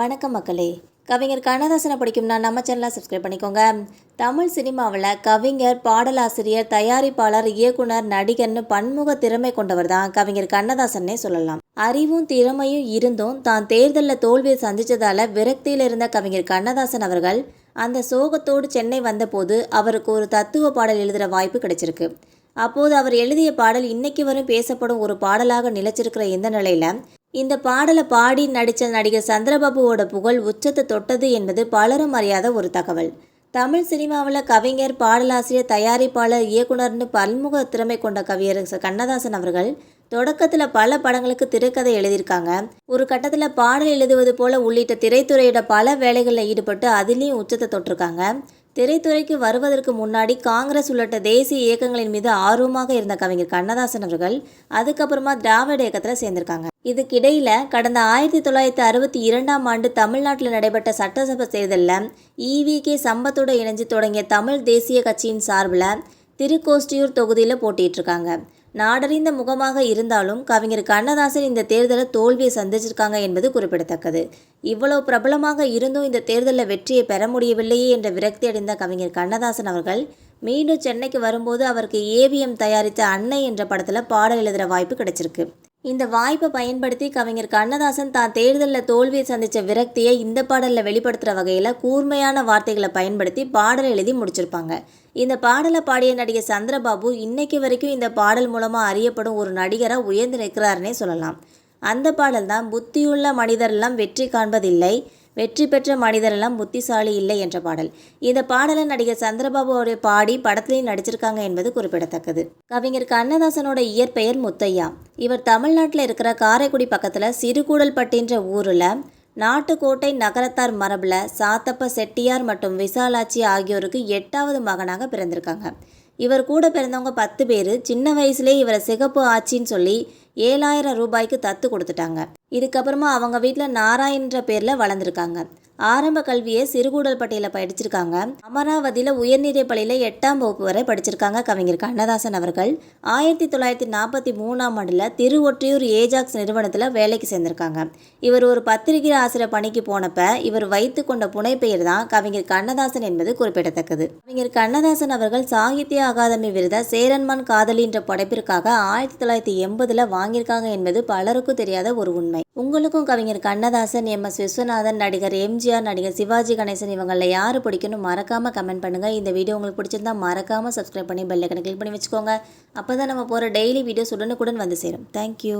வணக்கம் மக்களே. கவிஞர் கண்ணதாசனை படிக்கும்னா நம்ம சேனலாக சப்ஸ்கிரைப் பண்ணிக்கோங்க. தமிழ் சினிமாவில் கவிஞர் பாடலாசிரியர் தயாரிப்பாளர் இயக்குனர் நடிகர்னு பன்முக திறமை கொண்டவர் தான் கவிஞர் கண்ணதாசன்னே சொல்லலாம். அறிவும் திறமையும் இருந்தும் தான் தேர்தலில் தோல்வியை சந்தித்ததால் விரக்தியில் இருந்த கவிஞர் கண்ணதாசன் அவர்கள் அந்த சோகத்தோடு சென்னை வந்தபோது அவருக்கு ஒரு தத்துவ பாடல் எழுதுகிற வாய்ப்பு கிடைச்சிருக்கு. அப்போது அவர் எழுதிய பாடல் இன்னைக்கு வரும் பேசப்படும் ஒரு பாடலாக நிலைச்சிருக்கிற இந்த நிலையில் இந்த பாடலை பாடி நடித்த நடிகர் சந்திரபாபுவோட புகழ் உச்சத்தை தொட்டது என்பது பலரும் அறியாத ஒரு தகவல். தமிழ் சினிமாவில் கவிஞர் பாடலாசிரியர் தயாரிப்பாளர் இயக்குனர்னு பல்முக திறமை கொண்ட கவியர் கண்ணதாசன் அவர்கள் தொடக்கத்தில் பல படங்களுக்கு திரைக்கதை எழுதியிருக்காங்க. ஒரு கட்டத்தில் பாடல் எழுதுவது போல உள்ளிட்ட திரைத்துறையோட பல வேலைகளில் ஈடுபட்டு அதிலையும் உச்சத்தை தொட்டிருக்காங்க. திரைத்துறைக்கு வருவதற்கு முன்னாடி காங்கிரஸ் உள்ளிட்ட தேசிய இயக்கங்களின் மீது ஆர்வமாக இருந்த கவிஞர் கண்ணதாசன் அவர்கள் அதுக்கப்புறமா திராவிட இயக்கத்தில் சேர்ந்திருக்காங்க. இதுக்கிடையில் கடந்த ஆயிரத்தி தொள்ளாயிரத்தி அறுபத்தி இரண்டாம் ஆண்டு தமிழ்நாட்டில் நடைபெற்ற சட்டசபை தேர்தலில் இவி கே சம்பத்தோடு இணைஞ்சு தொடங்கிய தமிழ் தேசிய கட்சியின் சார்பில் திருக்கோஷ்டியூர் தொகுதியில் போட்டிட்டு இருக்காங்க நாடறிந்த முகமாக இருந்தாலும் கவிஞர் கண்ணதாசன் இந்த தேர்தலை தோல்வியை சந்திச்சிருக்காங்க என்பது குறிப்பிடத்தக்கது. இவ்வளவு பிரபலமாக இருந்தும் இந்த தேர்தலில் வெற்றியை பெற முடியவில்லையே என்ற விரக்தி அடைந்த கவிஞர் கண்ணதாசன் அவர்கள் மீண்டும் சென்னைக்கு வரும்போது அவருக்கு ஏவிஎம் தயாரித்த அன்னை என்ற படத்தில் பாடல் எழுதுகிற வாய்ப்பு கிடைச்சிருக்கு. இந்த வாய்ப்பை பயன்படுத்தி கவிஞர் கண்ணதாசன் தான் தேர்தலில் தோல்வியை சந்தித்த விரக்தியை இந்த பாடலில் வெளிப்படுத்துகிற வகையில் கூர்மையான வார்த்தைகளை பயன்படுத்தி பாடல் எழுதி முடிச்சிருப்பாங்க. இந்த பாடலை பாடிய நடிகர் சந்திரபாபு இன்னைக்கு வரைக்கும் இந்த பாடல் மூலமாக அறியப்படும் ஒரு நடிகராக உயர்ந்து நிற்கிறாருன்னே சொல்லலாம். அந்த பாடல் தான் புத்தியுள்ள மனிதரெல்லாம் வெற்றி காண்பதில்லை. வெற்றி பெற்ற மனிதரெல்லாம் புத்திசாலி இல்லை என்ற பாடல். இந்த பாடலை நடிகர் சந்திரபாபுவோட பாடி படத்திலையும் நடிச்சிருக்காங்க என்பது குறிப்பிடத்தக்கது. கவிஞர் கண்ணதாசனோட இயற்பெயர் முத்தையா. இவர் தமிழ்நாட்டில் இருக்கிற காரைக்குடி பக்கத்தில் சிறுகூடல்பட்டின்ற ஊரில் நாட்டுக்கோட்டை நகரத்தார் மரபில் சாத்தப்ப செட்டியார் மற்றும் விசாலாட்சி ஆகியோருக்கு எட்டாவது மகனாக பிறந்திருக்காங்க. இவர் கூட பிறந்தவங்க பத்து பேர் சின்ன வயசுலேயே இவரை சிகப்பு ஆச்சின்னு சொல்லி ஏழாயிரம் ரூபாய்க்கு தத்து கொடுத்துட்டாங்க. இதுக்கப்புறமா அவங்க வீட்டில் நாராயண்ன்ற பேரில் வளர்ந்துருக்காங்க. ஆரம்ப கல்வியை சிறுகூடல்பட்டியில் படிச்சிருக்காங்க. அமராவதியில் உயர்நிலை பள்ளியில் எட்டாம் வகுப்பு வரை படிச்சிருக்காங்க கவிஞர் கண்ணதாசன் அவர்கள். ஆயிரத்தி தொள்ளாயிரத்தி நாற்பத்தி மூணாம் ஆண்டில் திருவொற்றியூர் ஏஜாக்ஸ் நிறுவனத்தில் வேலைக்கு சேர்ந்திருக்காங்க. இவர் ஒரு பத்திரிகை ஆசிரியர் பணிக்கு போனப்ப இவர் வைத்து கொண்ட புனைப்பெயர் தான் கவிஞர் கண்ணதாசன் என்பது குறிப்பிடத்தக்கது. கவிஞர் கண்ணதாசன் அவர்கள் சாகித்ய அகாதமி விருதை சேரன்மான் காதலின்ற படைப்பிற்காக ஆயிரத்தி தொள்ளாயிரத்தி எண்பதில் வாங்கியிருக்காங்க என்பது பலருக்கும் தெரியாத ஒரு உண்மை. உங்களுக்கும் கவிஞர் கண்ணதாசன் எம். எஸ். விஸ்வநாதன் நடிகர் எம்ஜிஆர் நடிகர் சிவாஜி கணேசன் இவங்களில் யார் பிடிக்கணும் மறக்காமல் கமெண்ட் பண்ணுங்கள் இந்த வீடியோ உங்களுக்கு பிடிச்சிருந்தா மறக்காமல் சப்ஸ்கிரைப் பண்ணி பெல்லைக்கனை கிளிக் பண்ணி வச்சுக்கோங்க. அப்போ தான் நம்ம போகிற டெய்லி வீடியோஸ் உடனுக்குடன் வந்து சேரும். தேங்க்யூ